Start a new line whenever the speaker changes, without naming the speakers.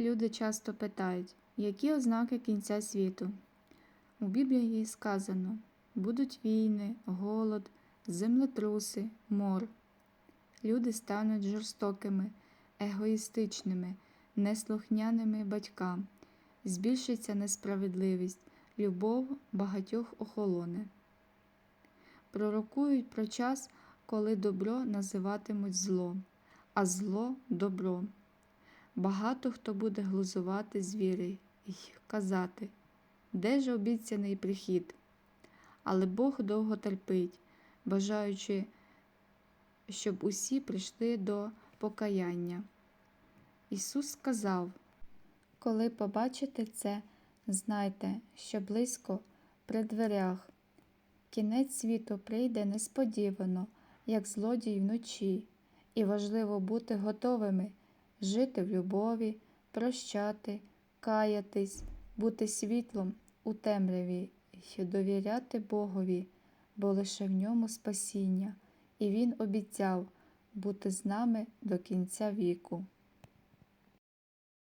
Люди часто питають, які ознаки кінця світу. У Біблії сказано: будуть війни, голод, землетруси, мор. Люди стануть жорстокими, егоїстичними, неслухняними батькам, збільшиться несправедливість, любов багатьох охолоне. Пророкують про час, коли добро називатимуть зло, а зло добро. Багато хто буде глузувати з віри й казати, де ж обіцяний прихід? Але Бог довго терпить, бажаючи, щоб усі прийшли до покаяння. Ісус сказав, коли побачите це, знайте, що близько при дверях. Кінець світу прийде несподівано, як злодій вночі, і важливо бути готовими жити в любові, прощати, каятись, бути світлом у темряві і довіряти Богові, бо лише в ньому спасіння, і Він обіцяв бути з нами до кінця віку.